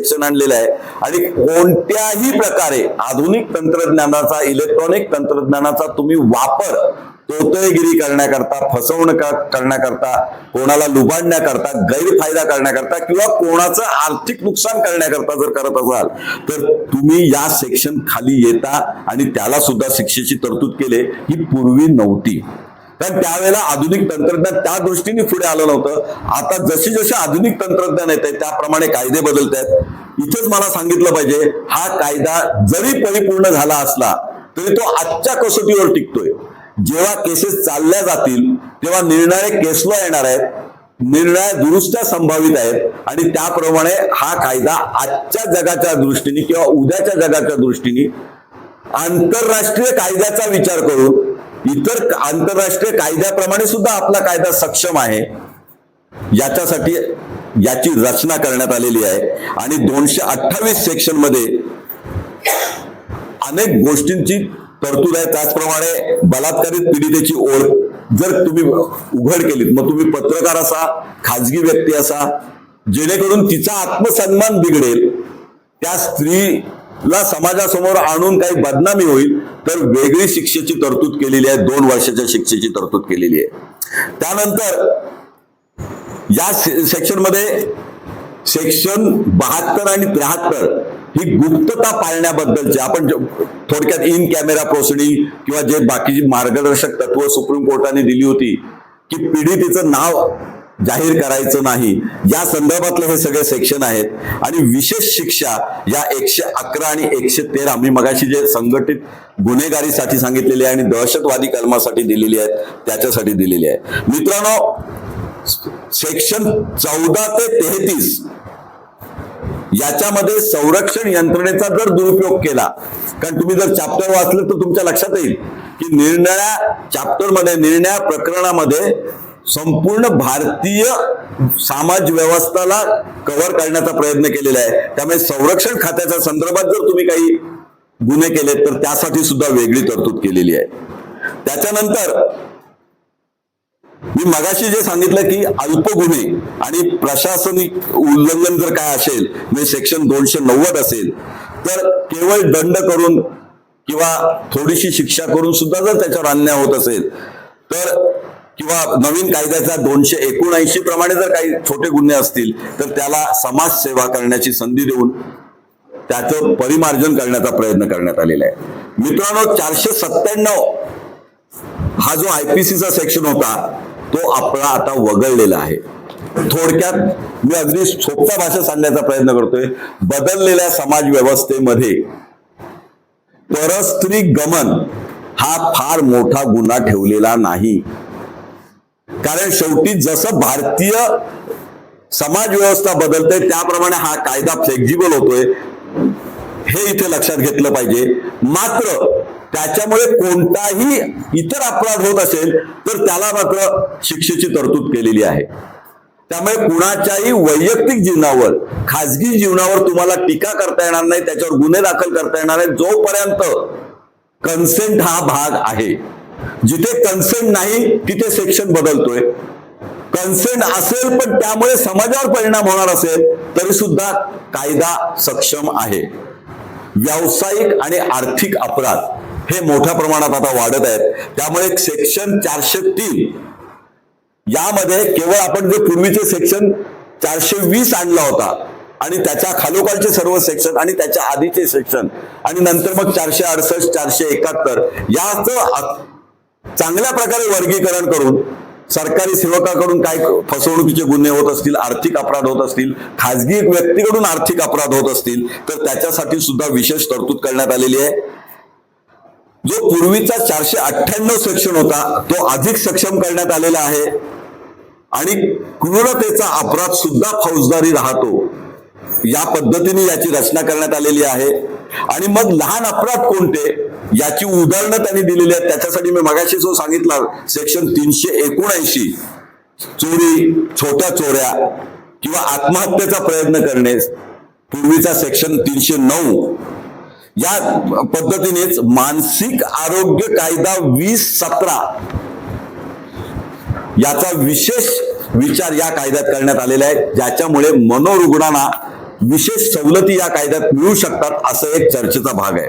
शिक्षण आणलेलं आहे. आणि कोणत्याही प्रकारे आधुनिक तंत्रज्ञानाचा इलेक्ट्रॉनिक तंत्रज्ञानाचा तुम्ही वापर तोतळगिरी करण्याकरता फसवणूक करण्याकरता कोणाला लुबाडण्याकरता गैरफायदा करण्याकरता किंवा कोणाचं आर्थिक नुकसान करण्याकरता जर करत असाल तर तुम्ही या सेक्शन खाली येता आणि त्याला सुद्धा शिक्षेची तरतूद केले ही पूर्वी नव्हती. कारण त्यावेळेला आधुनिक तंत्रज्ञान त्या दृष्टीने पुढे आलं नव्हतं. आता जसे जसे आधुनिक तंत्रज्ञान येत आहे त्याप्रमाणे कायदे बदलत आहेत इथेच मला सांगितलं पाहिजे हा कायदा जरी परिपूर्ण झाला असला तरी तो आजच्या कसोटीवर टिकतोय. जेव्हा केसेस चालल्या जातील तेव्हा निर्णय केसला येणार आहेत निर्णय दुरुस्त्या संभावित आहेत आणि त्याप्रमाणे हा कायदा आजच्या जगाच्या दृष्टीने किंवा उद्याच्या जगाच्या दृष्टीने आंतरराष्ट्रीय कायद्याचा विचार करून इतर आंतरराष्ट्रीय कायद्याप्रमाणे सुद्धा आपला कायदा सक्षम आहे. याच्यासाठी याची रचना करण्यात आलेली आहे. आणि दोनशे अठ्ठावीस सेक्शनमध्ये अनेक गोष्टींची तरतूद आहे. त्याचप्रमाणे बलात्कारित पीडितेची ओळख जर तुम्ही उघड केलीत मग तुम्ही पत्रकार असा खाजगी व्यक्ती असा जेणेकरून तिचा आत्मसन्मान बिघडेल. त्या स्त्री ला समाजासमोर आणून काही बदनामी होईल तर वेगळी शिक्षेची तरतूद केलेली आहे दोन वर्षाच्या शिक्षेची तरतूद केलेली आहे. त्यानंतर या सेक्शनमध्ये सेक्शन बहात्तर आणि त्र्याहत्तर ही गुप्तता पाळण्याबद्दलचे आपण थोडक्यात इन कॅमेरा प्रोसिडिंग किंवा जे बाकीची मार्गदर्शक तत्व सुप्रीम कोर्टाने दिली होती की पीडितेचं नाव जाहीर करायचं नाही. या संदर्भातले हे सगळे सेक्शन आहेत. आणि विशेष शिक्षा या एकशे अकरा आणि एकशे तेरा मी मगाशी जे संघटित गुन्हेगारीसाठी सांगितलेली आहे आणि दहशतवादी कलमासाठी दिलेली आहेत त्याच्यासाठी दिलेली आहे. मित्रांनो सेक्शन चौदा ते तेहतीस याच्यामध्ये संरक्षण यंत्रणेचा जर दुरुपयोग केला कारण तुम्ही जर चॅप्टर वाचलं तर तुमच्या लक्षात येईल की निर्णया चॅप्टरमध्ये निर्णया प्रकरणामध्ये संपूर्ण भारतीय समाज व्यवस्थाला कव्हर करण्याचा प्रयत्न केलेला आहे. त्यामुळे संरक्षण खात्याच्या संदर्भात जर तुम्ही काही गुन्हे केले तर त्यासाठी सुद्धा वेगळी तरतूद केलेली आहे. त्याच्यानंतर मी मगाशी जे सांगितलं की अल्प गुन्हे आणि प्रशासनिक उल्लंघन जर काय असेल म्हणजे सेक्शन दोनशे नव्वद असेल तर केवळ दंड करून किंवा थोडीशी शिक्षा करून सुद्धा जर त्याच्यावर अन्याय होत असेल तर किंवा नवीन कायद्याचा दोनशे एकोणऐंशी प्रमाणे जर काही छोटे गुन्हे असतील तर त्याला समाजसेवा करण्याची संधी देऊन त्याचं परिमार्जन करण्याचा प्रयत्न करण्यात आलेला आहे. मित्रांनो चारशे सत्त्याण्णव हा जो आयपीसीचा सेक्शन होता तो आपला आता वगळलेला आहे. थोडक्यात मी अगदी सोप्या भाषा सांगण्याचा प्रयत्न करतोय. बदललेल्या समाज व्यवस्थेमध्ये परस्त्री गमन हा फार मोठा गुन्हा ठेवलेला नाही. कारण शेवटी जसं भारतीय समाज व्यवस्था बदलते त्याप्रमाणे हा कायदा फ्लेक्झिबल होतोय. हे इथे लक्षात घेतलं पाहिजे. मात्र त्याच्यामुळे कोणताही इतर अपराध होत असेल तर त्याला मात्र शिक्षेची तरतूद केलेली आहे. त्यामुळे कुणाच्याही वैयक्तिक जीवनावर खाजगी जीवनावर तुम्हाला टीका करता येणार नाही त्याच्यावर गुन्हे दाखल करता येणार नाही जोपर्यंत कन्सेंट हा भाग आहे. जिथे कन्सेंट नाही तिथे सेक्शन बदलतोय. कन्सेंट असेल पण त्यामुळे समाजावर परिणाम होणार असेल तरी सुद्धा कायदा सक्षम आहे. व्यावसायिक आणि आर्थिक अपराध हे मोठ्या प्रमाणात आता वाढत आहेत. त्यामुळे सेक्शन चारशे तीन यामध्ये केवळ आपण जे पूर्वीचे सेक्शन चारशे वीस आणला होता आणि त्याच्या खालोखालचे सर्व सेक्शन आणि त्याच्या आधीचे सेक्शन आणि नंतर मग चारशे अडसष्ट चारशे एकाहत्तर याचं चांगल्या प्रकारे वर्गीकरण करून सरकारी सेवकाकडून काय फसवणुकीचे गुन्हे होत असतील आर्थिक अपराध होत असतील खाजगी व्यक्तीकडून आर्थिक अपराध होत असतील तर त्याच्यासाठी सुद्धा विशेष तरतूद करण्यात आलेली आहे. जो पूर्वीचा चारशे अठ्ठ्याण्णव सेक्शन होता तो अधिक सक्षम करण्यात आलेला आहे. आणि क्रूरतेचा अपराध सुद्धा फौजदारी राहतो. या पद्धतीने याची रचना करण्यात आलेली आहे. आणि मग लहान अपराध कोणते? याची उदाहरणं त्यांनी दिलेली आहेत. त्याच्यासाठी मी मगाशी जो सांगितला सेक्शन तीनशे एकोणऐंशी. चोरी छोट्या चोऱ्या किंवा आत्महत्येचा प्रयत्न करणे पूर्वीचा सेक्शन तीनशे नऊ. या पद्धतीनेच मानसिक आरोग्य कायदा वीस सतरा याचा विशेष विचार या कायद्यात करण्यात आलेला आहे. ज्याच्यामुळे मनोरुग्णांना विशेष सवलती या कायद्यात मिळू शकतात असं एक चर्चेचा भाग आहे.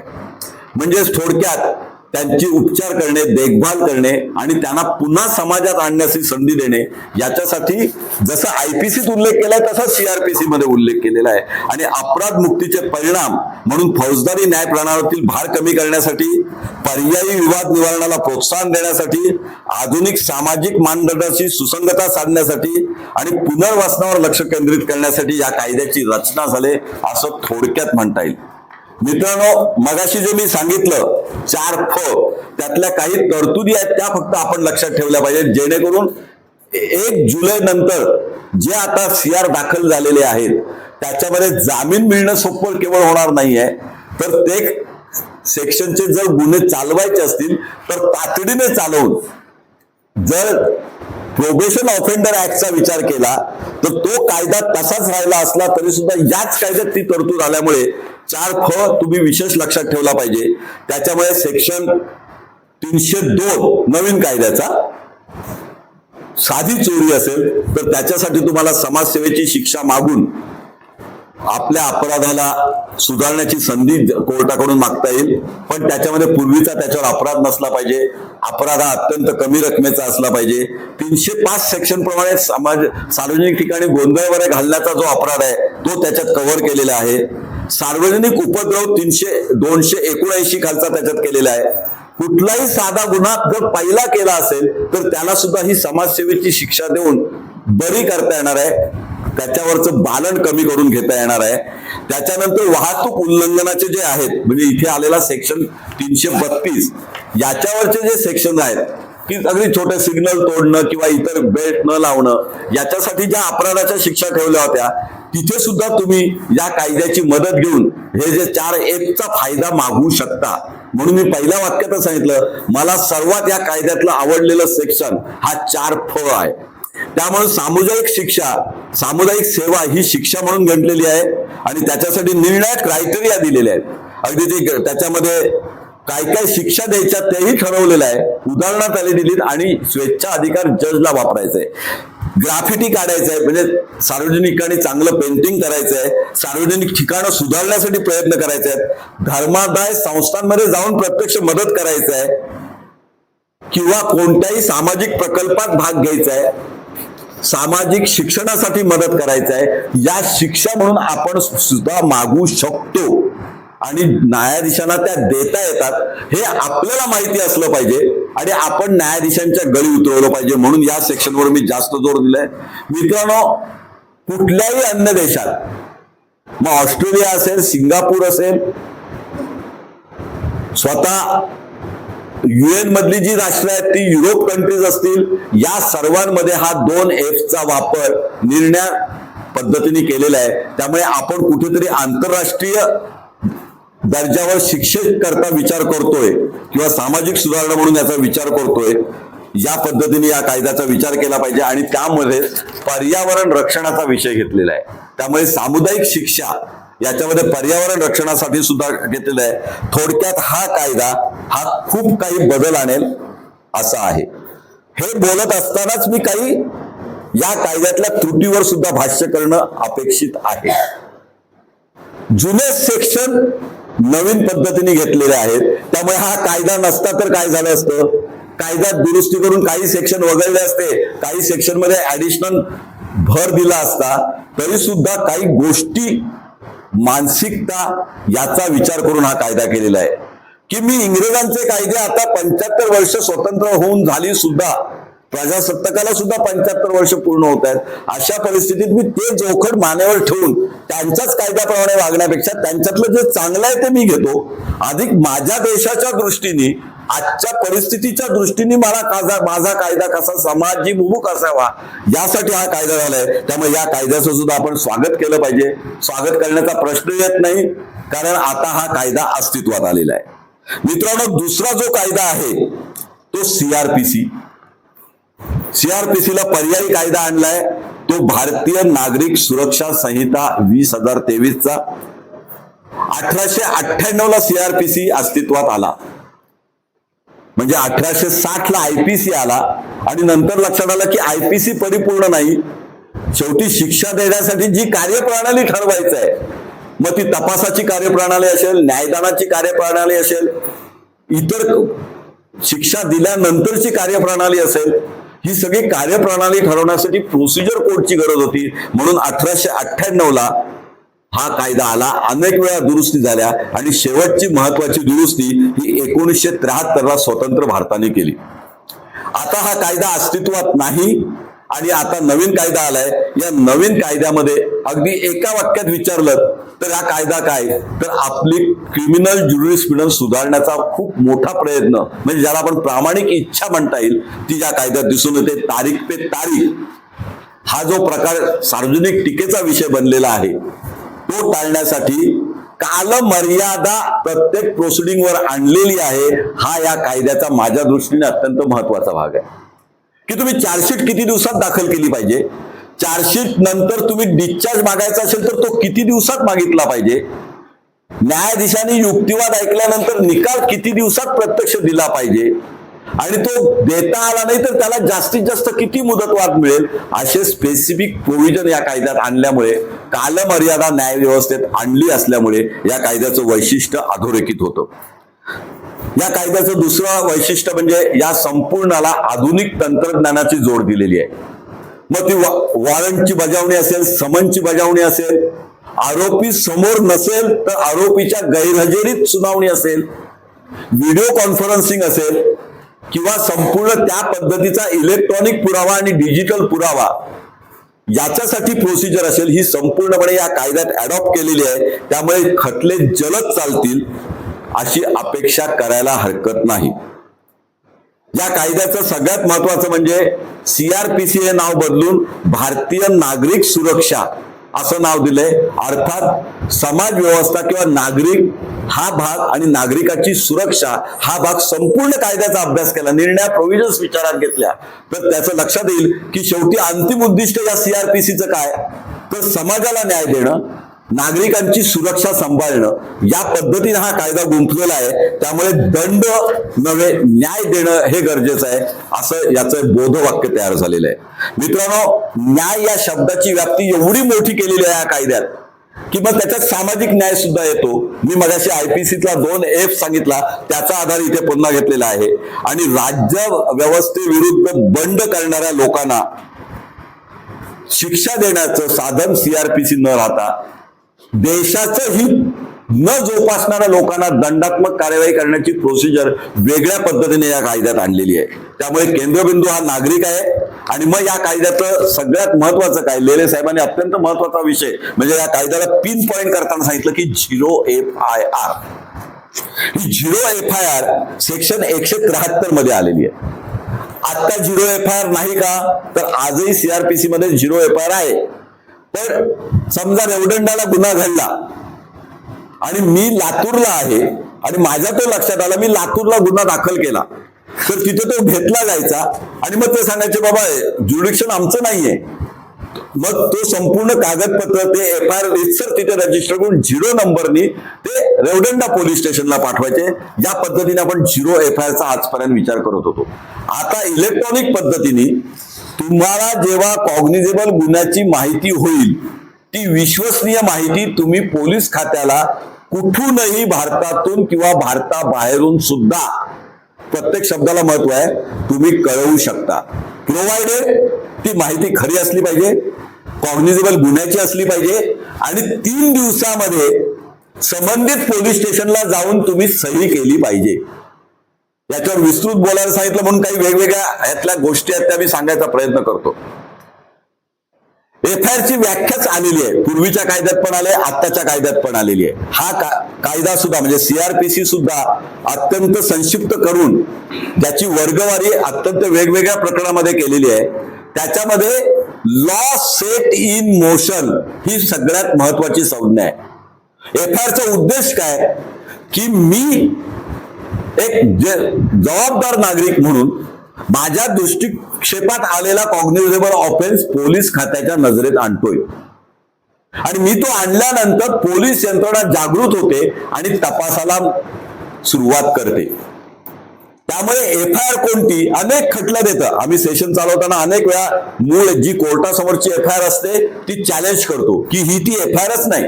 म्हणजेच थोडक्यात त्यांची उपचार करणे देखभाल करणे आणि त्यांना पुन्हा समाजात आणण्याची संधी देणे याच्यासाठी जसं आयपीसीत उल्लेख केलाय तसा सीआरपीसी मध्ये उल्लेख केलेला आहे. आणि अपराध मुक्तीचे परिणाम म्हणून फौजदारी न्याय प्रणालीतील भार कमी करण्यासाठी पर्यायी विवाद निवारणाला प्रोत्साहन देण्यासाठी आधुनिक सामाजिक मानदंडाची सुसंगता साधण्यासाठी आणि पुनर्वसनावर लक्ष केंद्रित करण्यासाठी या कायद्याची रचना झाले असं थोडक्यात म्हणता येईल. मित्रांनो मगाशी जे मी सांगितलं चार फ त्यातल्या काही तरतुदी आहेत त्या फक्त आपण लक्षात ठेवल्या पाहिजेत. जेणेकरून एक जुलै नंतर जे आता सी आर दाखल झालेले आहेत त्याच्यामध्ये जामीन मिळणं सोपं केवळ होणार नाहीये. तर ते सेक्शनचे जर गुन्हे चालवायचे असतील तर तातडीने चालवून जर प्रोबेशन ऑफेंडर ऍक्टचा विचार केला तर तो कायदा तसाच राहिला असला तरी सुद्धा याच कायद्यात ती तरतूद आल्यामुळे चार ख तुम्ही विशेष लक्षात ठेवला पाहिजे. त्याच्यामुळे सेक्शन तीनशे दोन नवीन कायद्याचा साधी चोरी असेल तर त्याच्यासाठी तुम्हाला समाजसेवेची शिक्षा मागून आपल्या अपराधाला सुधारण्याची संधी कोर्टाकडून मागता येईल. पण त्याच्यामध्ये पूर्वीचा त्याच्यावर अपराध नसला पाहिजे. अपराध हा अत्यंत कमी रकमेचा असला पाहिजे. तीनशे पाच सेक्शन प्रमाणे समाज सार्वजनिक ठिकाणी गोंधळ वगैरे घालण्याचा जो अपराध आहे तो त्याच्यात कव्हर केलेला आहे. सार्वजनिक उपद्रव तीनशे दोनशे एकोणऐंशी खालचा त्याच्यात केलेला आहे. कुठलाही साधा गुन्हा जर पहिला केला असेल तर त्याला सुद्धा ही समाजसेवेची शिक्षा देऊन बरी करता येणार आहे. त्याच्यावरचं बालन कमी करून घेता येणार आहे. त्याच्यानंतर वाहतूक उल्लंघनाचे जे आहेत म्हणजे इथे आलेला सेक्शन तीनशे बत्तीस याच्यावरचे जे सेक्शन आहेत की अगदी छोटे सिग्नल तोडणं किंवा इतर बेल्ट न लावणं याच्यासाठी ज्या अपराधाच्या शिक्षा ठेवल्या होत्या तिथे सुद्धा तुम्ही या कायद्याची मदत घेऊन हे जे चार एफचा फायदा मागवू शकता. म्हणून मी पहिल्या वाक्यातच सांगितलं मला सर्वात या कायद्यातलं आवडलेलं सेक्शन हा चार फळ आहे. त्यामुळे सामुदायिक शिक्षा सामुदायिक सेवा ही शिक्षा म्हणून घडलेली आहे आणि त्याच्यासाठी निर्णायक क्रायटेरिया दिलेले आहेत. अगदी ते त्याच्यामध्ये काय काय शिक्षा द्यायच्या तेही ठरवलेलं आहे. उदाहरणात आले दिलीत आणि स्वेच्छा अधिकार जजला वापरायचे ग्राफिटी काढायचं आहे म्हणजे सार्वजनिक ठिकाणी चांगलं पेंटिंग करायचं आहे सार्वजनिक ठिकाणं सुधारण्यासाठी प्रयत्न करायचे आहेत धर्मादाय संस्थांमध्ये जाऊन प्रत्यक्ष मदत करायचं आहे किंवा कोणत्याही सामाजिक प्रकल्पात भाग घ्यायचा आहे सामाजिक शिक्षणासाठी मदत करायचं आहे या शिक्षा म्हणून आपण सुद्धा मागू शकतो. आणि न्यायाधीशांना त्या देता येतात हे आपल्याला माहिती असलं पाहिजे आणि आपण न्यायाधीशांच्या गळी उतरवलं पाहिजे म्हणून या सेक्शनवर मी जास्त जोर दिलाय. मित्रांनो कुठल्याही अन्य देशात मग ऑस्ट्रेलिया असेल सिंगापूर असेल स्वतः युएन मधली जी राष्ट्र आहेत ती युरोप कंट्रीज असतील या सर्वांमध्ये हा दोन एफचा वापर निर्णय पद्धतीने केलेला आहे. त्यामुळे आपण कुठेतरी आंतरराष्ट्रीय दर्जावर शिक्षित करता विचार करतोय किंवा सामाजिक सुधारणा म्हणून याचा विचार करतोय या पद्धतीने या कायद्याचा विचार केला पाहिजे आणि त्यामध्ये पर्यावरण रक्षणाचा विषय घेतलेला आहे. त्यामुळे सामुदायिक शिक्षा याच्यामध्ये पर्यावरण रक्षणासाठी सुद्धा घेतलेला आहे. थोडक्यात हा कायदा हा खूप काही बदल आणेल असा आहे. हे बोलत असतानाच मी काही या कायद्यातल्या त्रुटीवर सुद्धा भाष्य करणं अपेक्षित आहे. जुने सेक्शन नवीन पद्धतीने घेतलेले आहेत. त्यामुळे हा कायदा नसता तर काय झालं असतं कायद्यात दुरुस्ती करून काही सेक्शन वगळले असते काही सेक्शनमध्ये ऍडिशनल भर दिला असता तरी सुद्धा काही गोष्टी मानसिकता याचा विचार करून हा कायदा केलेला आहे. की मी इंग्रजांचे कायदे आता पंच्याहत्तर वर्ष स्वतंत्र होऊन झाली सुद्धा प्रजासत्ताकाला सुद्धा पंच्याहत्तर वर्ष पूर्ण होत आहेत. अशा परिस्थितीत मी ते जोखड मानेवर ठेवून त्यांच्याच कायद्याप्रमाणे वागण्यापेक्षा त्यांच्यातलं जे चांगलं आहे ते मी घेतो. अधिक माझ्या देशाच्या दृष्टीने आजच्या परिस्थितीच्या दृष्टीने मला काजा माझा कायदा कसा समाजीमुख असावा यासाठी हा कायदा झालाय. त्यामुळे या कायद्याचं सुद्धा आपण स्वागत केलं पाहिजे. स्वागत करण्याचा प्रश्न येत नाही कारण आता हा कायदा अस्तित्वात आलेला आहे. मित्रांनो दुसरा जो कायदा आहे तो सीआरपीसी सीआरपीसीला पर्यायी कायदा आणलाय. तो भारतीय नागरिक सुरक्षा संहिता वीस हजार तेवीस चा अठराशे अठ्ठ्याण्णव ला सीआरपीसी अस्तित्वात आला. म्हणजे अठराशे साठ ला आयपीसी आला. आणि नंतर लक्षात आलं की आयपीसी परिपूर्ण नाही. शेवटी शिक्षा देण्यासाठी जी कार्यप्रणाली ठरवायचं आहे मग ती तपासाची कार्यप्रणाली असेल न्यायदानाची कार्यप्रणाली असेल इतर शिक्षा दिल्यानंतरची कार्यप्रणाली असेल ही सगळी कार्यप्रणाली ठरवण्यासाठी प्रोसिजर कोडची गरज होती. म्हणून अठराशे अठ्ठ्याण्णव ला हा कायदा आला. अनेक वेळा दुरुस्ती झाल्या. आणि शेवटची महत्वाची दुरुस्ती ही एकोणीसशे त्र्याहत्तर ला स्वतंत्र भारताने केली. आता हा कायदा अस्तित्वात नाही. आणि आता नवीन कायदा आलाय. या नवीन कायद्यामध्ये अगदी एका वाक्यात विचारलं तर हा कायदा काय? तर आपली क्रिमिनल ज्युरिस्प्रुडन्स सुधारण्याचा खूप मोठा प्रयत्न म्हणजे ज्याला आपण प्रामाणिक इच्छा म्हणता येईल ती या कायद्यात दिसून येते. तारीख पे तारीख. हा जो प्रकार सार्वजनिक टीकेचा विषय बनलेला आहे तो टाळण्यासाठी कालमर्यादा प्रत्येक प्रोसिडिंगवर आणलेली आहे. हा या कायद्याचा माझ्या दृष्टीने अत्यंत महत्त्वाचा भाग आहे. की तुम्ही चार्जशीट किती दिवसात दाखल केली पाहिजे? चार्जशीट नंतर तुम्ही डिस्चार्ज मागायचा असेल तर तो किती दिवसात मागितला पाहिजे? न्यायाधीशाने युक्तिवाद ऐकल्यानंतर निकाल किती दिवसात प्रत्यक्ष दिला पाहिजे? आणि तो देता आला नाही तर त्याला जास्तीत जास्त किती मुदतवाद मिळेल? असे स्पेसिफिक प्रोव्हिजन या कायद्यात आणल्यामुळे कालमर्यादा न्याय व्यवस्थेत आणली असल्यामुळे या कायद्याचं वैशिष्ट्य अधोरेखित होतं. या कायद्याचं दुसरं वैशिष्ट्य म्हणजे या संपूर्णाला आधुनिक तंत्रज्ञानाची जोड दिलेली आहे. मग ती वॉरंटची बजावणी असेल समनची बजावणी असेल आरोपी समोर नसेल तर आरोपीच्या गैरहजेरीत सुनावणी असेल व्हिडिओ कॉन्फरन्सिंग असेल किंवा संपूर्ण त्या पद्धतीचा इलेक्ट्रॉनिक पुरावा आणि डिजिटल पुरावा याच्यासाठी प्रोसिजर असेल ही संपूर्णपणे या कायद्यात अडॉप्ट केलेली आहे. त्यामुळे खटले जलद चालतील. अशी अपेक्षा करायला हरकत नाही. या कायद्याचं सगळ्यात महत्वाचं म्हणजे सीआरपीसी हे नाव बदलून भारतीय नागरिक सुरक्षा असं नाव दिलंय. अर्थात समाज व्यवस्था किंवा नागरिक हा भाग आणि नागरिकाची सुरक्षा हा भाग संपूर्ण कायद्याचा अभ्यास केला निर्णया प्रोव्हिजन्स विचारात घेतल्या. तर त्याचं लक्षात येईल की शेवटी अंतिम उद्दिष्ट या सीआरपीसीचं काय? तर समाजाला न्याय देणं नागरिकांची सुरक्षा सांभाळणं या पद्धतीने हा कायदा गुंफलेला आहे. त्यामुळे दंड नव्हे न्याय देणं हे गरजेचं आहे असं याचं बोधवाक्य तयार झालेलं आहे. मित्रांनो न्याय या शब्दाची व्याप्ती एवढी मोठी केलेली आहे या कायद्यात कि मग त्याच्यात सामाजिक न्याय सुद्धा येतो. मी मगाशी आयपीसीतला दोन एफ सांगितला त्याचा आधार इथे पुन्हा घेतलेला आहे. आणि राज्य व्यवस्थेविरुद्ध बंड करणाऱ्या लोकांना शिक्षा देण्याचं साधन सीआरपीसी न राहता देशाचं हित न जोपासणाऱ्या लोकांना दंडात्मक कार्यवाही करण्याची प्रोसिजर वेगळ्या पद्धतीने या कायद्यात आणलेली आहे. त्यामुळे केंद्रबिंदू हा नागरिक आहे आणि मग या कायद्याचं सगळ्यात महत्वाचं काय? लेले साहेबांनी अत्यंत महत्त्वाचा विषय म्हणजे या कायद्याला पिन पॉइंट करताना सांगितलं की zero F I R he zero F I R section एकशे त्र्याहत्तरमध्ये आलेली आहे. आता झिरो एफ आय आर नाही का? तर आजही सीआरपीसी मध्ये झिरो एफ आय आर आहे. तर समजा रेवडंडाला गुन्हा घडला आणि मी लातूरला आहे आणि माझ्या तो लक्षात आला मी लातूरला गुन्हा दाखल केला. तर तिथे तो घेतला जायचा आणि मग ते सांगायचे बाबा ज्युडिक्शन आमचं नाहीये. मग तो संपूर्ण कागदपत्र ते एफ आय आर रितसर तिथे रजिस्टर करून झिरो नंबरनी ते रेवडंडा पोलीस स्टेशनला पाठवायचे. या पद्धतीने आपण झिरो एफ आय आरचा आजपर्यंत विचार करत होतो. आता इलेक्ट्रॉनिक पद्धतीने तुम्हाला जेव्हा कॉग्निझेबल गुन्ह्याची माहिती होईल ती विश्वसनीय माहिती तुम्ही पोलीस खात्याला कुठूनही भारतातून किंवा भारताबाहेरून सुद्धा प्रत्येक शब्दाला महत्त्व आहे तुम्ही कळवू शकता. प्रोव्हाइडेड ती माहिती खरी असली पाहिजे कॉग्निझेबल गुन्ह्याची असली पाहिजे आणि तीन दिवसामध्ये संबंधित पोलीस स्टेशनला जाऊन तुम्ही सही केली पाहिजे. याच्यावर विस्तृत बोलायला सांगितलं म्हणून काही वेगवेगळ्या ह्यातल्या गोष्टी आहेत त्या मी सांगायचा प्रयत्न करतो. एफ आय ची व्याख्याच आलेली आहे. पूर्वीच्या कायद्यात पण आले आत्ताच्या कायद्यात पण आलेली आहे. हा का, कायदा सुद्धा म्हणजे सीआरपीसी सुद्धा अत्यंत संक्षिप्त करून त्याची वर्गवारी अत्यंत वेगवेगळ्या प्रकरणामध्ये केलेली आहे. त्याच्यामध्ये लॉ सेट इन मोशन ही सगळ्यात महत्वाची संज्ञा आहे. एफ आय चा उद्देश काय? की मी एक जे जबाबदार नागरिक म्हणून माझ्या दृष्टिक्षेपात आलेला कॉग्निझेबल ऑफेन्स पोलीस खात्याच्या नजरेत आणतोय. आणि मी तो आणल्यानंतर पोलीस यंत्रणा जागृत होते आणि तपासाला सुरुवात करते. त्यामुळे एफ आय आर कोणती? अनेक खटल्या देत. आम्ही सेशन चालवताना अनेक वेळा मूळ जी कोर्टासमोरची एफ आय आर असते ती चॅलेंज करतो की ही ती एफ आय आरच नाही.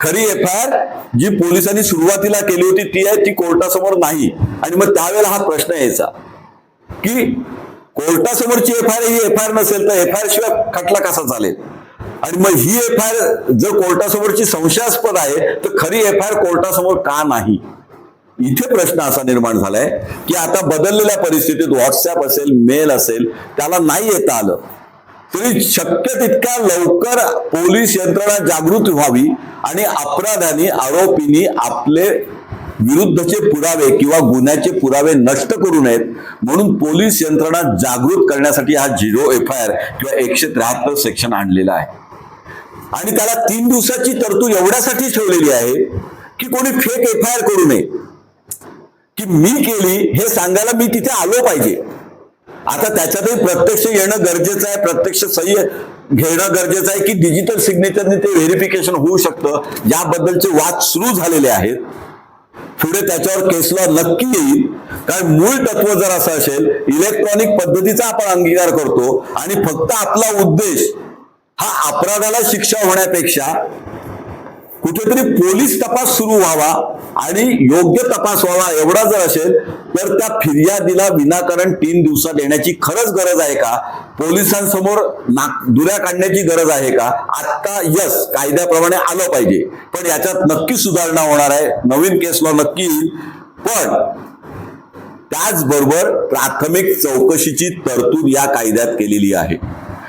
खरी एफ आय आर जी पोलिसांनी सुरुवातीला केली होती ती आहे ती कोर्टासमोर नाही. आणि मग त्यावेळेला हा प्रश्न यायचा की कोर्टासमोरची एफ आय आर ही एफ आय आर नसेल तर एफ आय आर शिवाय खटला कसा चालेल? आणि मग ही एफ आय आर जर कोर्टासमोरची संशयास्पद आहे तर खरी एफ आय आर कोर्टासमोर का नाही? इथे प्रश्न असा निर्माण झालाय की आता बदललेल्या परिस्थितीत व्हॉट्सअप असेल मेल असेल त्याला नाही येता आलं. तरी शक्य तितक्या लवकर पोलीस यंत्रणा जागृत व्हावी आणि अपराधानी आरोपींनी आपले विरुद्धचे पुरावे किंवा गुन्ह्याचे पुरावे नष्ट करू नयेत म्हणून पोलीस यंत्रणा जागृत करण्यासाठी हा झिरो एफ आय आर किंवा एकशे त्र्याहत्तर सेक्शन आणलेला आहे. आणि त्याला तीन दिवसाची तरतूद एवढ्यासाठी ठेवलेली आहे की कोणी फेक एफ आय आर करू नये. की मी केली हे सांगायला मी तिथे आलो पाहिजे. आता त्याच्यातही प्रत्यक्ष येणं गरजेचं आहे प्रत्यक्ष सही घेणं गरजेचं आहे की डिजिटल सिग्नेचरने ते व्हेरिफिकेशन होऊ शकतं. याबद्दलचे वाद सुरू झालेले आहेत. पुढे त्याच्यावर केसला नक्की येईल. कारण मूळ तत्व जर असं असेल इलेक्ट्रॉनिक पद्धतीचा आपण अंगीकार करतो आणि फक्त आपला उद्देश हा अपराधाला शिक्षा होण्यापेक्षा कुठेतरी पोलीस तपास सुरू व्हावा आणि योग्य तपास व्हावा एवढा जर असेल तर त्या फिर्यादीला विनाकारण तीन दिवसात देण्याची खरंच गरज आहे का? पोलिसांसमोर नाक दुऱ्या काढण्याची गरज आहे का? आता यस कायद्याप्रमाणे आलं पाहिजे. पण याच्यात नक्की सुधारणा होणार आहे. नवीन केस लॉ नक्की येईल. पण त्याचबरोबर प्राथमिक चौकशीची तरतूद या कायद्यात केलेली आहे.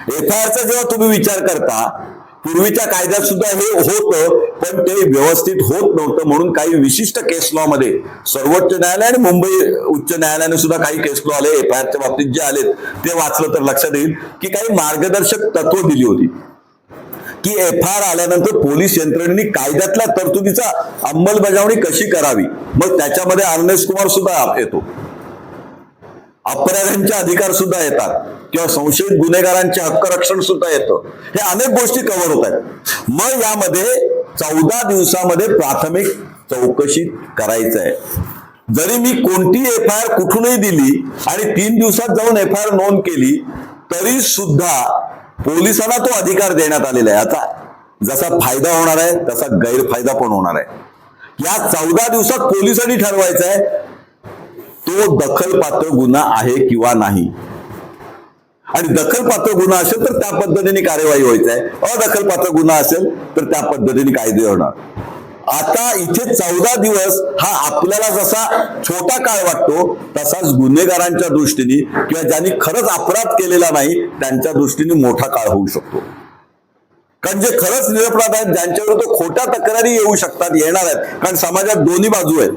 एफ आय आरचा जेव्हा तुम्ही विचार करता पूर्वीच्या कायद्यात सुद्धा हे होतं पण ते व्यवस्थित होत नव्हतं म्हणून काही विशिष्ट केस लॉ मध्ये सर्वोच्च न्यायालय आणि मुंबई उच्च न्यायालयाने सुद्धा काही केस लॉ आले एफ आय आरच्या बाबतीत जे आलेत ते वाचलं तर लक्षात येईल की काही मार्गदर्शक तत्व दिली होती. की एफ आर आल्यानंतर पोलीस यंत्रणेने कायद्यातल्या तरतुदीचा अंमलबजावणी कशी करावी? मग त्याच्यामध्ये अर्नेश कुमार सुद्धा येतो. अपराध्यांचे अधिकार सुद्धा येतात. किंवा संशयित गुन्हेगारांचे हक्क रक्षण सुद्धा येतं. हे अनेक गोष्टी कव्हर होत आहेत. मग यामध्ये चौदा दिवसामध्ये प्राथमिक चौकशी करायचं आहे. जरी मी कोणती एफ आय आर कुठूनही दिली आणि तीन दिवसात जाऊन एफ आय आर नोंद केली तरी सुद्धा पोलिसांना तो अधिकार देण्यात आलेला आहे. आता जसा फायदा होणार आहे तसा गैरफायदा पण होणार आहे. या चौदा दिवसात पोलिसांनी ठरवायचं आहे तो दखलपात्र गुन्हा आहे किंवा नाही? आणि दखलपात्र गुन्हा असेल तर त्या पद्धतीने कार्यवाही व्हायची आहे. अदखलपात्र गुन्हा असेल तर त्या पद्धतीने कायदे होणार. आता इथे चौदा दिवस हा आपल्याला जसा छोटा काळ वाटतो तसाच गुन्हेगारांच्या दृष्टीने किंवा ज्यांनी खरंच अपराध केलेला नाही त्यांच्या दृष्टीने मोठा काळ होऊ शकतो. कारण जे खरंच निरपराध आहेत ज्यांच्यावर तो खोट्या तक्रारी येऊ शकतात येणार आहेत. कारण समाजात दोन्ही बाजू आहेत.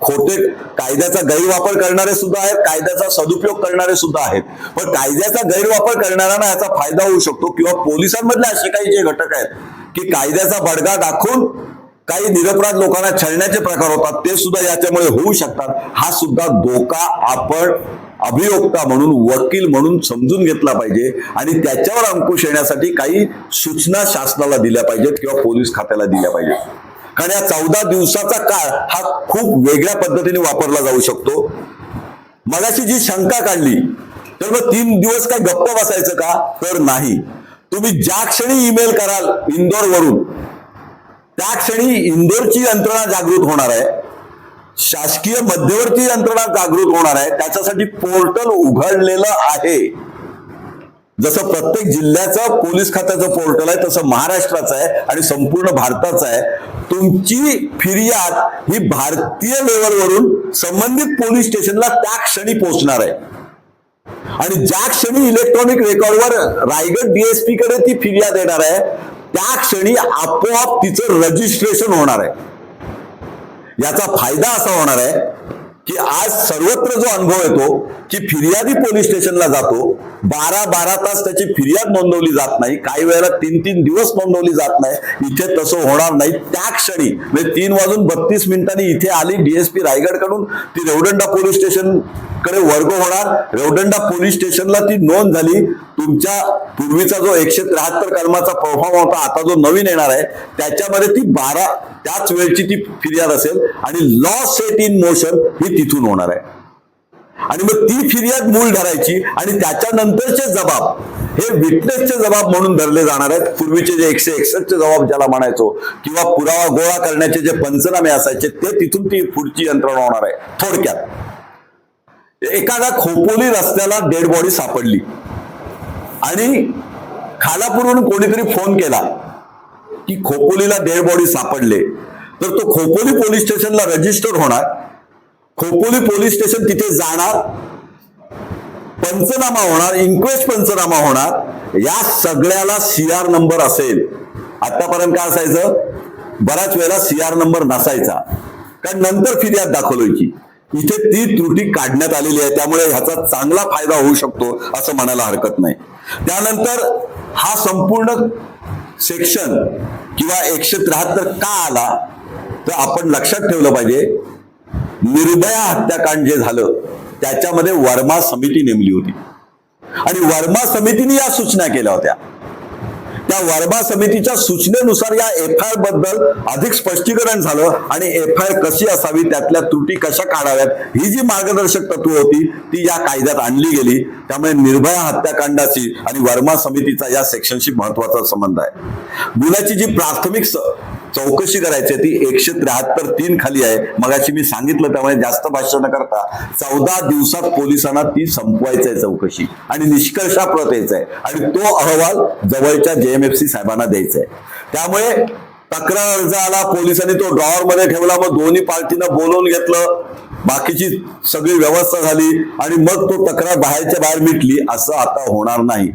खोटे कायद्याचा गैरवापर करणारे सुद्धा आहेत कायद्याचा सदुपयोग करणारे सुद्धा आहेत. पण कायद्याचा गैरवापर करणाऱ्यांना याचा फायदा होऊ शकतो किंवा पोलिसांमधले असे काही जे घटक आहेत की कायद्याचा बडगा दाखवून काही निरपराध लोकांना छळण्याचे प्रकार होतात ते सुद्धा याच्यामुळे होऊ शकतात. हा सुद्धा धोका आपण अभियोक्ता म्हणून वकील म्हणून समजून घेतला पाहिजे आणि त्याच्यावर अंकुश येण्यासाठी काही सूचना शासनाला दिल्या पाहिजेत किंवा पोलीस खात्याला दिल्या पाहिजेत. कारण या चौदा दिवसाचा काळ हा खूप वेगळ्या पद्धतीने वापरला जाऊ शकतो. मगाशी जी शंका काढली तर मग तीन दिवस काय गप्प बसायचं का? तर नाही. तुम्ही ज्या क्षणी ईमेल कराल इंदोर वरून त्या क्षणी इंदोरची यंत्रणा जागृत होणार आहे. शासकीय मध्यवर्ती यंत्रणा जागृत होणार आहे. त्याच्यासाठी पोर्टल उघडलेलं आहे. जसं प्रत्येक जिल्ह्याचं पोलीस खात्याचं पोर्टल आहे तसं महाराष्ट्राचं आहे आणि संपूर्ण भारताचं आहे. तुमची फिर्याद ही भारतीय लेवलवरून संबंधित पोलीस स्टेशनला त्या क्षणी पोहोचणार आहे. आणि ज्या क्षणी इलेक्ट्रॉनिक रेकॉर्डवर रायगड डीएसपी कडे ती फिर्याद येणार आहे त्या क्षणी आपोआप तिचं रजिस्ट्रेशन होणार आहे. याचा फायदा असा होणार आहे की आज सर्वत्र जो अनुभव येतो की फिर्यादी पोलीस स्टेशनला जातो बारा बारा तास त्याची फिर्याद नोंदवली जात नाही. काही वेळेला तीन तीन दिवस नोंदवली जात नाही. इथे तसं होणार नाही. त्या क्षणी म्हणजे तीन वाजून बत्तीस मिनिटांनी इथे आली डीएसपी रायगडकडून. ती रेवडंडा पोलीस स्टेशनकडे वर्ग होणार. रेवडंडा पोलीस स्टेशनला ती नोंद झाली. तुमच्या पूर्वीचा जो एकशे त्र्याहत्तर कलमाचा परफॉर्म होता आता जो नवीन येणार आहे त्याच्यामध्ये ती बारा त्याच वेळची ती फिर्याद असेल आणि लॉ सेट इन मोशन ही तिथून होणार आहे. आणि मग ती फिर्याद मूळ धरायची आणि त्याच्यानंतरचे जबाब. हे विटनेसचे जबाब म्हणून धरले जाणार आहेत. पूर्वीचे जे एकशे एकसष्टचे जबाब ज्याला म्हणायचो किंवा पुरावा गोळा करण्याचे जे पंचनामे असायचे ते तिथून ती पुढची यंत्रणा होणार आहे. थोडक्यात. एखादा खोपोली रस्त्याला डेड बॉडी सापडली. आणि खालापूरहून कोणीतरी फोन केला की खोपोलीला डेड बॉडी सापडले. तर तो खोपोली पोलीस स्टेशनला रजिस्टर होणार. खोपोली पोलीस स्टेशन तिथे जाणार? पंचनामा होणार इन्क्वेस्ट पंचनामा होणार. या सगळ्याला सी आर नंबर असेल. आतापर्यंत काय असायचं? बऱ्याच वेळेला सी आर नंबर नसायचा. कारण नंतर फिर्याद दाखवलोयची इथे ती त्रुटी काढण्यात आलेली आहे. त्यामुळे ह्याचा चांगला फायदा होऊ शकतो असं म्हणायला हरकत नाही. त्यानंतर हा संपूर्ण सेक्शन किंवा एकशे त्र्याहत्तर का आला? तर आपण लक्षात ठेवलं पाहिजे. निर्भया हत्याकांड जे झालं त्याच्यामध्ये वर्मा समिती नेमली होती. आणि वर्मा समितीने या सूचना केल्या होत्या. त्या वर्मा समितीच्या सूचनेनुसार या एफ आयबद्दल अधिक स्पष्टीकरण झालं आणि एफ आय कशी असावी त्यातल्या त्रुटी कशा काढाव्यात ही जी मार्गदर्शक तत्व होती ती या कायद्यात आणली गेली. त्यामुळे निर्भया हत्याकांडाची आणि वर्मा समितीचा या सेक्शनशी महत्त्वाचा संबंध आहे. गुन्ह्याची जी प्राथमिक चौकशी करायची आहे ती एकशे त्र्याहत्तर तीन खाली आहे. मगाशी मी सांगितलं त्यामुळे जास्त भाष्य न करता चौदा दिवसात पोलिसांना ती संपवायचं आहे चौकशी. आणि निष्कर्षाप्रत यायचा आहे. आणि तो अहवाल जवळच्या जेएमएफसी साहेबांना द्यायचा आहे. त्यामुळे तक्रार अर्ज आला पोलिसांनी तो ड्रॉवर मध्ये ठेवला मग दोन्ही पार्टीनं बोलवून घेतलं. बाकीची सगळी व्यवस्था झाली आणि मग तो तक्रार बाहेरच्या बाहेर मिटली असं आता होणार नाही.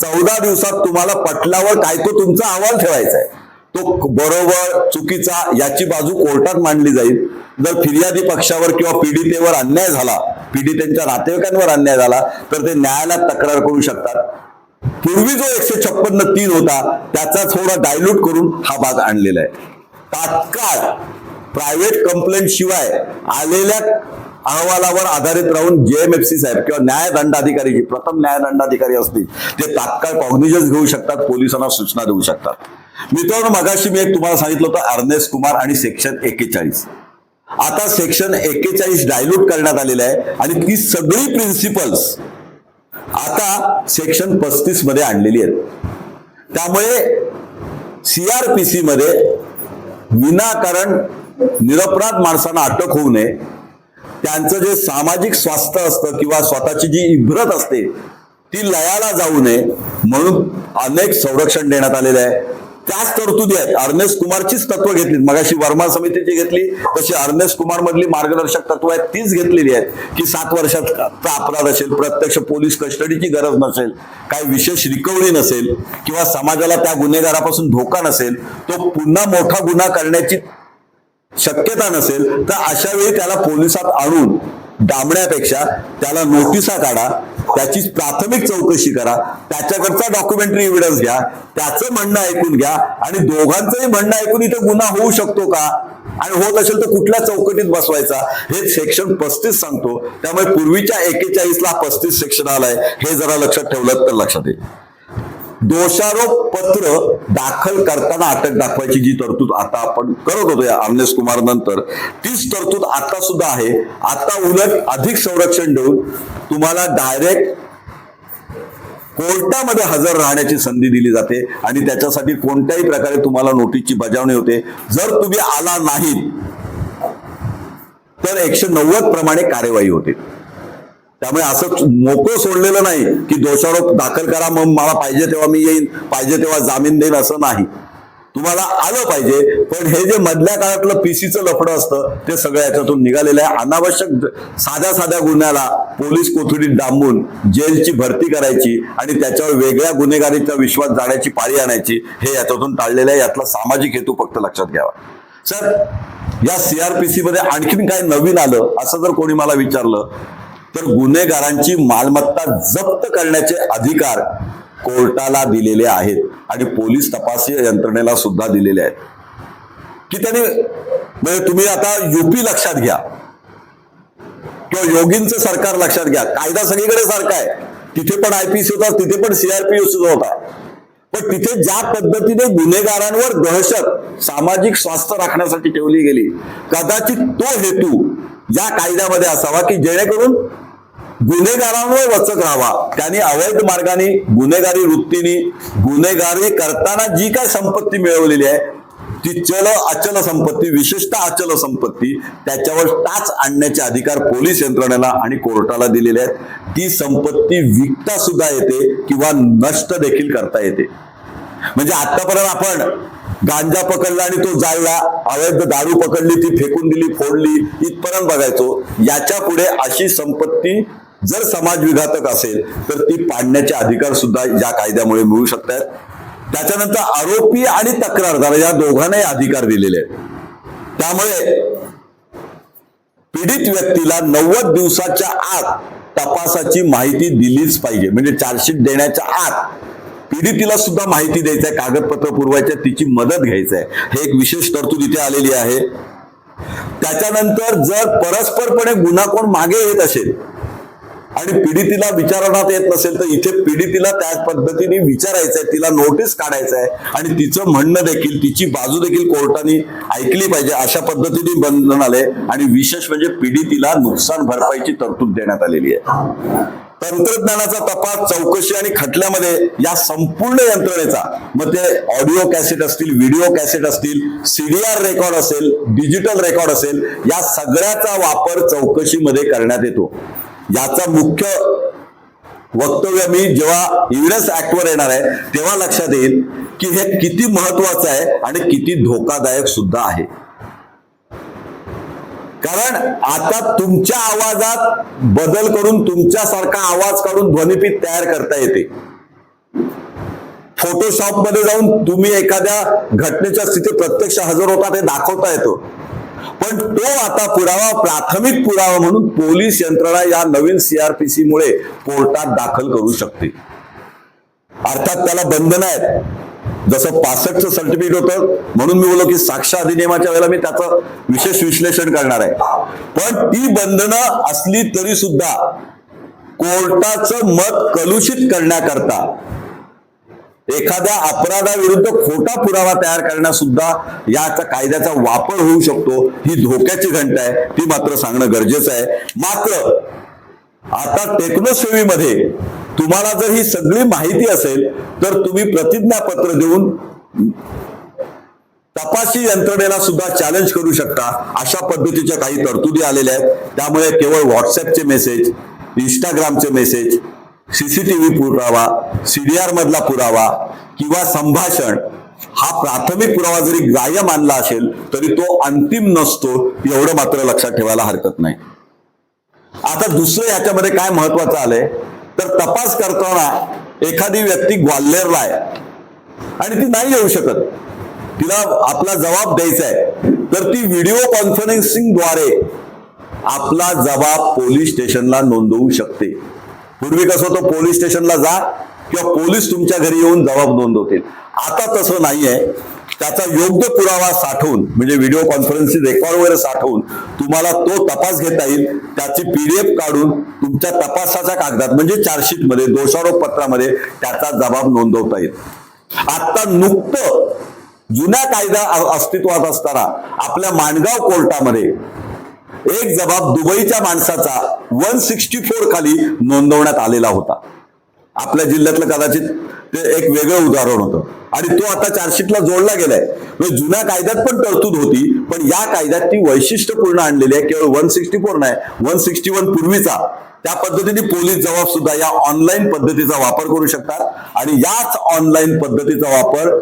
चौदा दिवसात तुम्हाला पटल्यावर काय तो तुमचा अहवाल ठेवायचा आहे. तो बरोबर चुकीचा याची बाजू कोर्टात मांडली जाईल. जर फिर्यादी पक्षावर किंवा पीडितेवर अन्याय झाला पीडितेच्या नातेवाईकांवर अन्याय झाला तर ते न्यायालयात तक्रार करू शकतात. पूर्वी जो एकशे छप्पन्न तीन होता त्याचा थोडा डायल्यूट करून हा भाग आणलेला आहे. तात्काळ प्रायव्हेट कंप्लेंट शिवाय आलेल्या अहवालावर आधारित राहून जेएमएफसी साहेब किंवा न्यायदंडाधिकारी प्रथम न्यायदंडाधिकारी असतील ते तात्काळ कॉग्निजन्स घेऊ शकतात पोलिसांना सूचना देऊ शकतात. मित्रांनो मगाशी मी एक तुम्हाला सांगितलं होतं अर्नेस कुमार आणि सेक्शन एक्केचाळीस आता सेक्शन एक्केचाळीस डायल्यूट करण्यात आलेलं आहे आणि ती सगळी प्रिन्सिपल्स आता सेक्शन पस्तीसमध्ये आणलेली आहेत. त्यामुळे सीआरपीसी मध्ये विनाकारण निरपराध माणसांना अटक होऊ नये. त्यांचं जे सामाजिक स्वास्थ्य असतं किंवा स्वतःची जी इब्रत असते ती लयाला जाऊ नये म्हणून अनेक संरक्षण देण्यात आलेलं आहे. त्याच तरतुदी आहेत. अर्नेस कुमारचीच तत्व घेतली मगाशी वर्मा समितीची घेतली तशी अर्नेस कुमार मधली मार्गदर्शक तत्व आहेत तीच घेतलेली आहेत की सात वर्षाचा अपराध असेल प्रत्यक्ष पोलीस कस्टडीची गरज नसेल काही विशेष रिकव्हरी नसेल किंवा समाजाला त्या गुन्हेगारापासून धोका नसेल तो पुन्हा मोठा गुन्हा करण्याची शक्यता नसेल तर अशा वेळी त्याला पोलिसात आणून डांबण्यापेक्षा त्याला नोटिसा काढा त्याची प्राथमिक चौकशी करा. त्याच्याकडचा डॉक्युमेंटरी एव्हिडन्स घ्या. त्याचं म्हणणं ऐकून घ्या. आणि दोघांचंही म्हणणं ऐकून इथे गुन्हा होऊ शकतो का? आणि होत असेल तर कुठल्या चौकटीत बसवायचा? हे सेक्शन पस्तीस सांगतो. त्यामुळे पूर्वीच्या एकेचाळीसला पस्तीस सेक्शन आलाय हे जरा लक्षात ठेवलं तर लक्षात येईल. दोषारोप पत्र दाखल करताना अटक दाखवायची जी तरतूद आता आपण करत होतो या आमनेस कुमार नंतर तीच तरतूद आता सुद्धा आहे. आता उलट अधिक संरक्षण देऊन तुम्हाला डायरेक्ट कोर्टामध्ये हजर राहण्याची संधी दिली जाते आणि त्याच्यासाठी कोणत्याही प्रकारे तुम्हाला नोटीसची बजावणी होते. जर तुम्ही आला नाही तर एकशे नव्वद प्रमाणे कार्यवाही होते. त्यामुळे असं मोकळं सोडलेलं नाही की दोषारोप दाखल करा मग मला पाहिजे तेव्हा मी येईन पाहिजे तेव्हा जामीन देईन असं नाही. तुम्हाला आलं पाहिजे पण हे जे मधल्या काळातलं पीसीचं लफडं असतं ते सगळं याच्यातून निघालेलं आहे. अनावश्यक साध्या साध्या गुन्ह्याला पोलीस कोथडीत डांबून जेलची भरती करायची आणि त्याच्यावर वेगळ्या गुन्हेगारीचा विश्वास जाण्याची पाळी आणायची हे याच्यातून टाळलेलं आहे. यातला सामाजिक हेतू फक्त लक्षात घ्यावा. सर या सीआरपीसी मध्ये आणखीन काय नवीन आलं असं जर कोणी मला विचारलं तर गुन्हेगारांची मालमत्ता जप्त करण्याचे अधिकार कोर्टाला दिलेले आहेत आणि पोलीस तपास यंत्रणेला सुद्धा दिलेले आहेत. की त्यांनी म्हणजे तुम्ही आता युपी लक्षात घ्या. किंवा योगींचं सरकार लक्षात घ्या. कायदा सगळीकडे सारखा आहे. तिथे पण आयपीसी होता तिथे पण सुद्धा होता. पण तिथे ज्या पद्धतीने गुन्हेगारांवर दहशत सामाजिक स्वास्थ्य राखण्यासाठी ठेवली गेली कदाचित तो हेतू या कायद्यामध्ये असावा की जेणेकरून गुन्हेगारांवर वचक राहावा. त्यांनी अवैध मार्गाने गुन्हेगारी वृत्तीने गुन्हेगारी करताना जी काय संपत्ती मिळवलेली आहे ती चल अचल संपत्ती विशेषतः अचल संपत्ती त्याच्यावर टाच आणण्याचे अधिकार पोलीस यंत्रणेला आणि कोर्टाला दिलेले आहेत. ती संपत्ती विकता सुद्धा येते किंवा नष्ट देखील करता येते. म्हणजे आतापर्यंत आपण गांजा पकडला आणि तो जाळला अवैध दारू पकडली ती फेकून दिली फोडली इथपर्यंत बघायचो. याच्यापुढे अशी संपत्ती जर समाज विघातक असेल तर ती पाडण्याचे अधिकार सुद्धा या कायद्यामुळे मिळू शकतात. त्याच्यानंतर आरोपी आणि तक्रारदार या दोघांनाही अधिकार दिलेले आहेत. त्यामुळे पीडित व्यक्तीला नव्वद दिवसाच्या आत तपासाची माहिती दिलीच पाहिजे. म्हणजे चार्जशीट देण्याच्या आत पीडितीला सुद्धा माहिती द्यायचं आहे कागदपत्र पुरवायचे तिची मदत घ्यायचं आहे हे एक विशेष तरतूद इथे आलेली आहे. त्याच्यानंतर जर परस्परपणे गुन्हा कोण मागे येत असेल आणि पीडितीला विचारण्यात येत नसेल तर इथे पीडितीला त्याच पद्धतीने विचारायचं आहे तिला नोटीस काढायचं आहे आणि तिचं म्हणणं देखील तिची बाजू देखील कोर्टाने ऐकली पाहिजे अशा पद्धतीने बंधन आले आणि विशेष म्हणजे पीडितीला नुकसान भरपाईची तरतूद देण्यात आलेली आहे. तंत्रज्ञानाचा तपास चौकशी आणि खटल्यामध्ये या संपूर्ण यंत्रणेचा मग ते ऑडिओ कॅसेट असतील व्हिडिओ कॅसेट असतील सीडीआर रेकॉर्ड असेल डिजिटल रेकॉर्ड असेल या सगळ्याचा वापर चौकशीमध्ये करण्यात येतो. याचा मुख्य वक्तव्य मी जेव्हा इव्हिडन्स ऍक्टवर येणार आहे तेव्हा लक्षात येईल की हे किती महत्वाचं आहे आणि किती धोकादायक सुद्धा आहे. कारण आता तुमच्या आवाजात बदल करून तुमच्यासारखा आवाज काढून ध्वनिपीत तयार करता येते. फोटोशॉपमध्ये जाऊन तुम्ही एखाद्या घटनेच्या स्थितीत प्रत्यक्ष हजर होता ते दाखवता येतो. पण तो आता पुरावा प्राथमिक पुरावा म्हणून पोलीस यंत्रणा या नवीन सीआरपीसी मुळे कोर्टात दाखल करू शकते. अर्थात त्याला बंधन आहेत. जसं पासष्टचं सर्टिफिकेट होतं म्हणून मी बोललो की साक्ष अधिनियमाच्या वेळेला मी त्याचं विशेष विश्लेषण करणार आहे. पण ती बंधनं असली तरी सुद्धा कोर्टाचं मत कलुषित करण्याकरता एखाद्या अपराधाविरुद्ध खोटा पुरावा तयार करण्यास सुद्धा याचा कायद्याचा वापर होऊ शकतो. ही धोक्याची घंटा आहे. ती मात्र सांगणं गरजेचं आहे. मात्र आता टेक्नोसेवीमध्ये तुम्हाला जर ही सगळी माहिती असेल तर तुम्ही प्रतिज्ञापत्र देऊन तपासी यंत्रणेला सुद्धा चॅलेंज करू शकता. अशा पद्धतीच्या काही तरतुदी आलेल्या आहेत. त्यामुळे केवळ व्हॉट्सअपचे मेसेज इंस्टाग्रामचे मेसेज सीसीटीव्ही पुरावा सीडीआर मधला पुरावा किंवा संभाषण हा प्राथमिक पुरावा जरी ग्राह्य मानला असेल तरी तो अंतिम नसतो एवढं मात्र लक्षात ठेवायला हरकत नाही. आता दुसरं याच्यामध्ये काय महत्वाचं आलंय? तर तपास करताना एखादी व्यक्ती ग्वाल्हेरला आहे आणि ती नाही येऊ शकत. तिला आपला जबाब द्यायचा आहे. तर ती व्हिडिओ कॉन्फरन्सिंगद्वारे आपला जबाब पोलीस स्टेशनला नोंदवू शकते. पूर्वी कसं होतं पोलीस स्टेशनला जा किंवा पोलीस तुमच्या घरी येऊन जबाब नोंदवतील. आता तसं नाहीये. त्याचा योग्य पुरावा साठवून म्हणजे व्हिडिओ कॉन्फरन्सिंग रेकॉर्ड वगैरे साठवून तुम्हाला तो तपास घेता येईल. त्याची पीडीएफ काढून तुमच्या तपासाच्या कागदात म्हणजे चार्जशीटमध्ये दोषारोप पत्रामध्ये त्याचा जबाब नोंदवता येईल. आता नुकतं जुन्या कायदा अस्तित्वात असताना आपल्या माणगाव कोर्टामध्ये एक जबाब दुबईच्या माणसाचा वन सिक्स्टी फोर खाली नोंदवण्यात आलेला होता. आपल्या जिल्ह्यातलं कदाचित ते एक वेगळं उदाहरण होतं. आणि तो आता चार्जशीटला जोडला गेलाय. म्हणजे जुन्या कायद्यात पण तरतूद होती पण या कायद्यात ती वैशिष्ट्यपूर्ण आणलेली आहे. केवळ वन सिक्स्टी फोर नाही वन सिक्स्टी वन पूर्वीचा. त्या पद्धतीने पोलीस जबाब सुद्धा या ऑनलाईन पद्धतीचा वापर करू शकतात. आणि याच ऑनलाईन पद्धतीचा वापर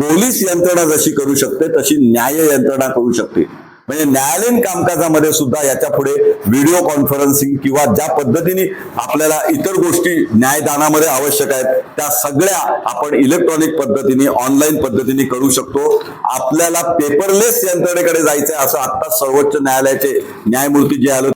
पोलीस यंत्रणा जशी करू शकते तशी न्याय यंत्रणा करू शकते. म्हणजे न्यायालयीन कामकाजामध्ये सुद्धा याच्यापुढे व्हिडिओ कॉन्फरन्सिंग किंवा ज्या पद्धतीने आपल्याला इतर गोष्टी न्यायदानामध्ये आवश्यक आहेत त्या सगळ्या आपण इलेक्ट्रॉनिक पद्धतीने ऑनलाईन पद्धतीने करू शकतो. आपल्याला पेपरलेस यंत्रणेकडे जायचंय असं आता सर्वोच्च न्यायालयाचे न्यायमूर्ती जे आलं